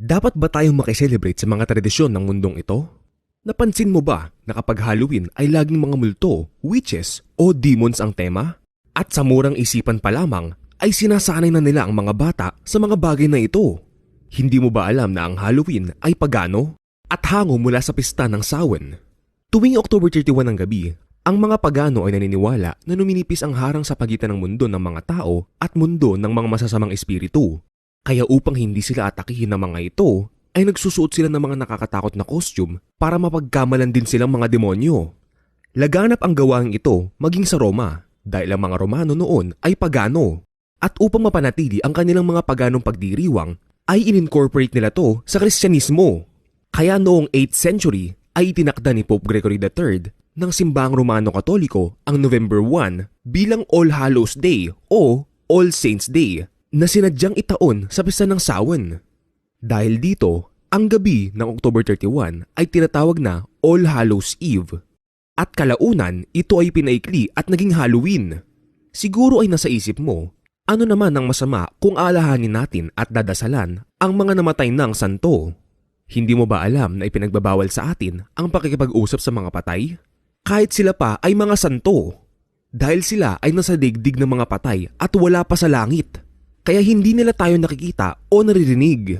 Dapat ba tayong makiselebrate sa mga tradisyon ng mundong ito? Napansin mo ba na kapag Halloween ay laging mga multo, witches o demons ang tema? At sa murang isipan pa lamang ay sinasanay na nila ang mga bata sa mga bagay na ito. Hindi mo ba alam na ang Halloween ay pagano at hango mula sa pista ng Samhain? Tuwing October 31 ng gabi, ang mga pagano ay naniniwala na numinipis ang harang sa pagitan ng mundo ng mga tao at mundo ng mga masasamang espiritu. Kaya upang hindi sila atakihin ng mga ito, ay nagsusuot sila ng mga nakakatakot na costume para mapagkamalan din silang mga demonyo. Laganap ang gawaing ito maging sa Roma dahil ang mga Romano noon ay pagano. At upang mapanatili ang kanilang mga paganong pagdiriwang, ay inincorporate nila to sa Kristyanismo. Kaya noong 8th century ay itinakda ni Pope Gregory III ng simbahang Romano Katoliko ang November 1 bilang All Hallows Day o All Saints Day na sinadyang itaon sa pista ng Samhain. Dahil dito, ang gabi ng October 31 ay tinatawag na All Hallows Eve. At kalaunan, ito ay pinaikli at naging Halloween. Siguro ay nasa isip mo, ano naman ang masama kung alahanin natin at dadasalan ang mga namatay ng santo? Hindi mo ba alam na ipinagbabawal sa atin ang pakikipag-usap sa mga patay? Kahit sila pa ay mga santo. Dahil sila ay nasa digdig ng mga patay at wala pa sa langit. Kaya hindi nila tayo nakikita o naririnig.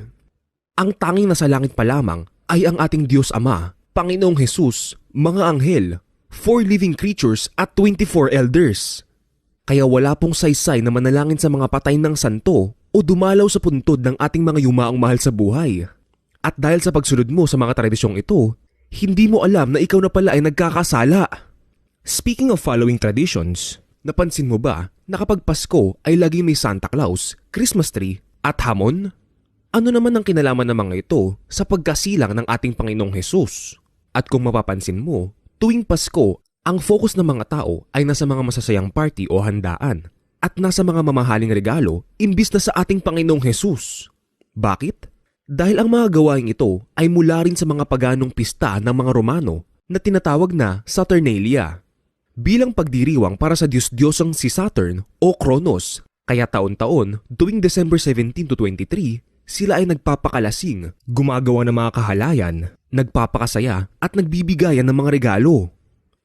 Ang tanging nasa langit pa lamang ay ang ating Diyos Ama, Panginoong Hesus, mga anghel, four living creatures at 24 elders. Kaya wala pong saysay na manalangin sa mga patay ng santo o dumalaw sa puntod ng ating mga yumaong mahal sa buhay. At dahil sa pagsunod mo sa mga tradisyong ito, hindi mo alam na ikaw na pala ay nagkakasala. Speaking of following traditions, napansin mo ba na kapag Pasko ay lagi may Santa Claus, Christmas tree at hamon? Ano naman ang kinalaman ng mga ito sa pagkasilang ng ating Panginoong Hesus? At kung mapapansin mo, tuwing Pasko ang focus ng mga tao ay nasa mga masasayang party o handaan at nasa mga mamahaling regalo imbis na sa ating Panginoong Hesus. Bakit? Dahil ang mga gawaing ito ay mula rin sa mga paganong pista ng mga Romano na tinatawag na Saturnalia. Bilang pagdiriwang para sa Diyos-Diyosang si Saturn o Kronos, kaya taon-taon, tuwing December 17 to 23, sila ay nagpapakalasing, gumagawa ng mga kahalayan, nagpapakasaya at nagbibigayan ng mga regalo.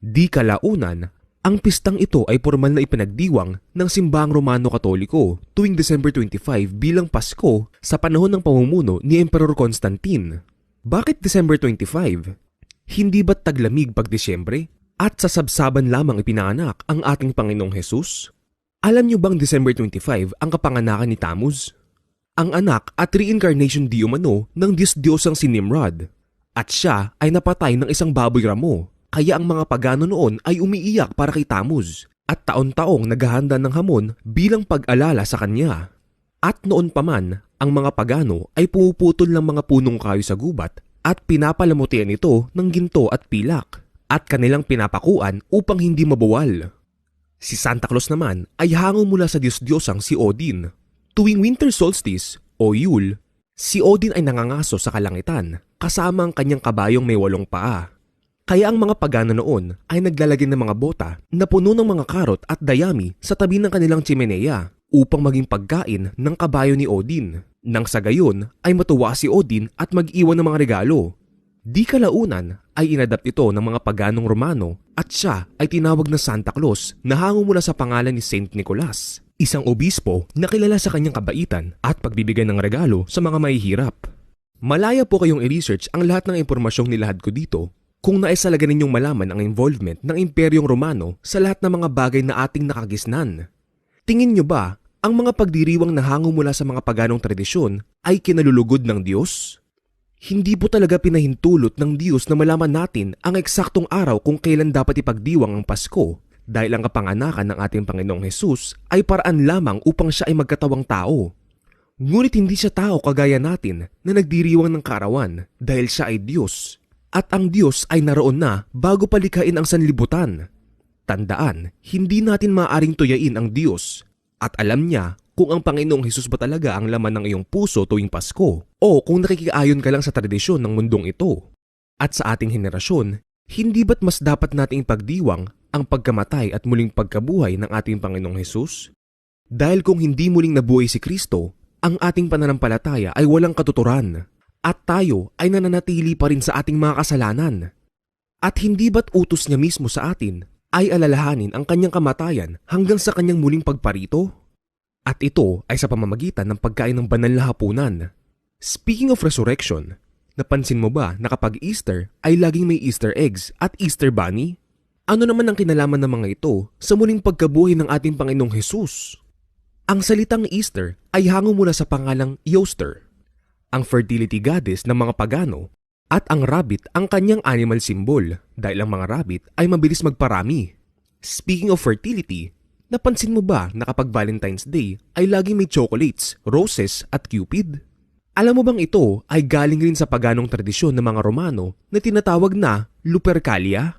Di kalaunan, ang pistang ito ay formal na ipinagdiwang ng simbahang Romano Katoliko tuwing December 25 bilang Pasko sa panahon ng pamumuno ni Emperor Constantine. Bakit December 25? Hindi ba't taglamig pag Disyembre? At sa sabsaban lamang ipinanganak ang ating Panginoong Hesus? Alam niyo bang December 25 ang kapanganakan ni Tammuz? Ang anak at reincarnation di umano ng Diyos-Diyosang si Nimrod. At siya ay napatay ng isang baboy ramo kaya ang mga pagano noon ay umiiyak para kay Tammuz at taon-taong naghahanda ng hamon bilang pag-alala sa kanya. At noon pa man, ang mga pagano ay pumuputol ng mga punong kayo sa gubat at pinapalamutian ito ng ginto at pilak at kanilang pinapakuan upang hindi mabuwal. Si Santa Claus naman ay hango mula sa Diyos-Diyosang si Odin. Tuwing winter solstice o Yule, si Odin ay nangangaso sa kalangitan kasama ang kanyang kabayong may walong paa. Kaya ang mga pagano noon ay naglalagay ng mga bota na puno ng mga karot at dayami sa tabi ng kanilang chimenea upang maging pagkain ng kabayo ni Odin. Nang sa gayon ay matuwa si Odin at mag-iwan ng mga regalo. Di kalaunan ay inadapt ito ng mga paganong Romano at siya ay tinawag na Santa Claus na hango mula sa pangalan ni Saint Nicholas, isang obispo na kilala sa kanyang kabaitan at pagbibigay ng regalo sa mga mahihirap. Malaya po kayong i-research ang lahat ng impormasyong nilahad ko dito kung naisalaga ninyong malaman ang involvement ng Imperyong Romano sa lahat ng mga bagay na ating nakagisnan. Tingin nyo ba, ang mga pagdiriwang na hango mula sa mga paganong tradisyon ay kinalulugod ng Diyos? Hindi po talaga pinahintulot ng Diyos na malaman natin ang eksaktong araw kung kailan dapat ipagdiwang ang Pasko dahil ang kapanganakan ng ating Panginoong Hesus ay paraan lamang upang siya ay magkatawang tao. Ngunit hindi siya tao kagaya natin na nagdiriwang ng kaarawan dahil siya ay Diyos at ang Diyos ay naroon na bago palikain ang sanlibutan. Tandaan, hindi natin maaaring tuyain ang Diyos at alam niya kung ang Panginoong Hesus ba talaga ang laman ng iyong puso tuwing Pasko o kung nakikiayon ka lang sa tradisyon ng mundong ito. At sa ating henerasyon, hindi ba't mas dapat nating pagdiwang ang pagkamatay at muling pagkabuhay ng ating Panginoong Hesus? Dahil kung hindi muling nabuhay si Kristo, ang ating pananampalataya ay walang katuturan At tayo ay nananatili pa rin sa ating mga kasalanan. At hindi ba't utos niya mismo sa atin ay alalahanin ang kanyang kamatayan hanggang sa kanyang muling pagparito? At ito ay sa pamamagitan ng pagkain ng banal na hapunan. Speaking of resurrection, napansin mo ba na kapag Easter ay laging may Easter eggs at Easter bunny? Ano naman ang kinalaman ng mga ito sa muling pagkabuhay ng ating Panginoong Hesus? Ang salitang Easter ay hango mula sa pangalang Eoster, ang fertility goddess ng mga pagano, at ang rabbit ang kanyang animal symbol dahil ang mga rabbit ay mabilis magparami. Speaking of fertility, napansin mo ba na kapag Valentine's Day ay laging may chocolates, roses at cupid? Alam mo bang ito ay galing rin sa paganong tradisyon ng mga Romano na tinatawag na Lupercalia?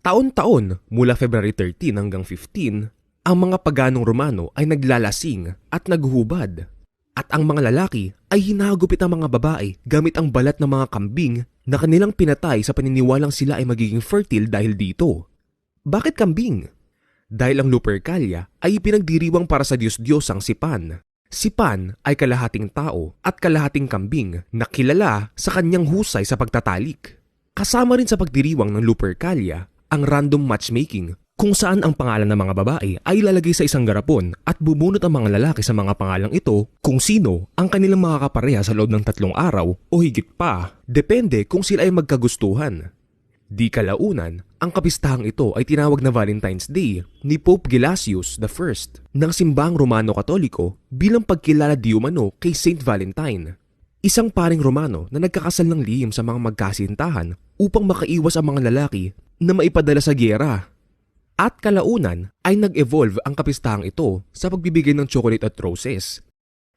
Taon-taon mula February 13 hanggang 15, ang mga paganong Romano ay naglalasing at naghuhubad. At ang mga lalaki ay hinagupit ang mga babae gamit ang balat ng mga kambing na kanilang pinatay sa paniniwalang sila ay magiging fertile dahil dito. Bakit kambing? Dahil ang Lupercalia ay ipinagdiriwang para sa Diyos-Diyosang si Pan. Si Pan ay kalahating tao at kalahating kambing na kilala sa kanyang husay sa pagtatalik. Kasama rin sa pagdiriwang ng Lupercalia ang random matchmaking kung saan ang pangalan ng mga babae ay ilalagay sa isang garapon at bubunot ang mga lalaki sa mga pangalang ito kung sino ang kanilang makakapareha sa loob ng tatlong araw o higit pa. Depende kung sila ay magkagustuhan. Di kalaunan, ang kapistahang ito ay tinawag na Valentine's Day ni Pope Gelasius I ng simbahang Romano-Katoliko bilang pagkilala di umano kay Saint Valentine. Isang paring Romano na nagkakasal ng lihim sa mga magkasintahan upang makaiwas ang mga lalaki na maipadala sa giyera. At kalaunan ay nag-evolve ang kapistahang ito sa pagbibigay ng chocolate at roses.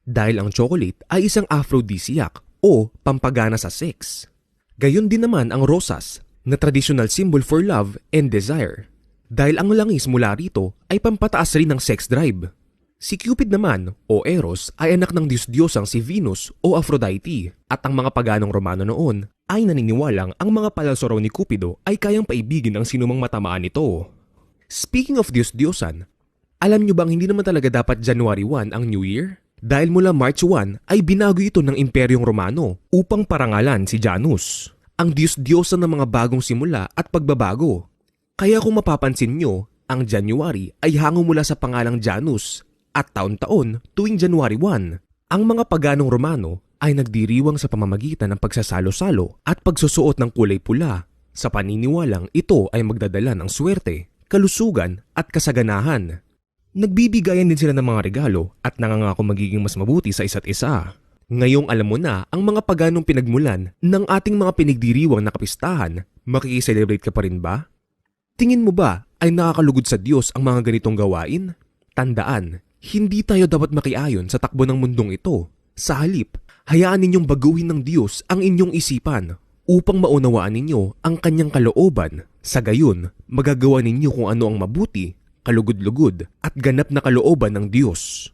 Dahil ang chocolate ay isang aphrodisiac o pampagana sa sex. Gayon din naman ang rosas na traditional symbol for love and desire. Dahil ang langis mula rito ay pampataas rin ng sex drive. Si Cupid naman o Eros ay anak ng Diyos-Diyosang si Venus o Aphrodite at ang mga paganong Romano noon ay naniniwalang ang mga palalso raw ni Cupido ay kayang paibigin ang sinumang matamaan nito. Speaking of Diyos-Diyosan, alam nyo bang hindi naman talaga dapat January 1 ang New Year? Dahil mula March 1 ay binago ito ng Imperyong Romano upang parangalan si Janus, ang Diyos-Diyosan ng mga bagong simula at pagbabago. Kaya kung mapapansin nyo, ang January ay hango mula sa pangalang Janus at taon-taon tuwing January 1. Ang mga paganong Romano ay nagdiriwang sa pamamagitan ng pagsasalo-salo at pagsusuot ng kulay pula sa paniniwalang ito ay magdadala ng swerte, kalusugan at kasaganahan. Nagbibigayan din sila ng mga regalo at nangangako magiging mas mabuti sa isa't isa. Ngayong alam mo na ang mga paganong pinagmulan ng ating mga pinagdiriwang na kapistahan, makikiselebrate ka pa rin ba? Tingin mo ba ay nakakalugod sa Diyos ang mga ganitong gawain? Tandaan, hindi tayo dapat makiayon sa takbo ng mundong ito. Sa halip, hayaan ninyong baguhin ng Diyos ang inyong isipan upang maunawaan ninyo ang kanyang kalooban. Sa gayon, magagawa ninyo kung ano ang mabuti, kalugod-lugod at ganap na kalooban ng Diyos.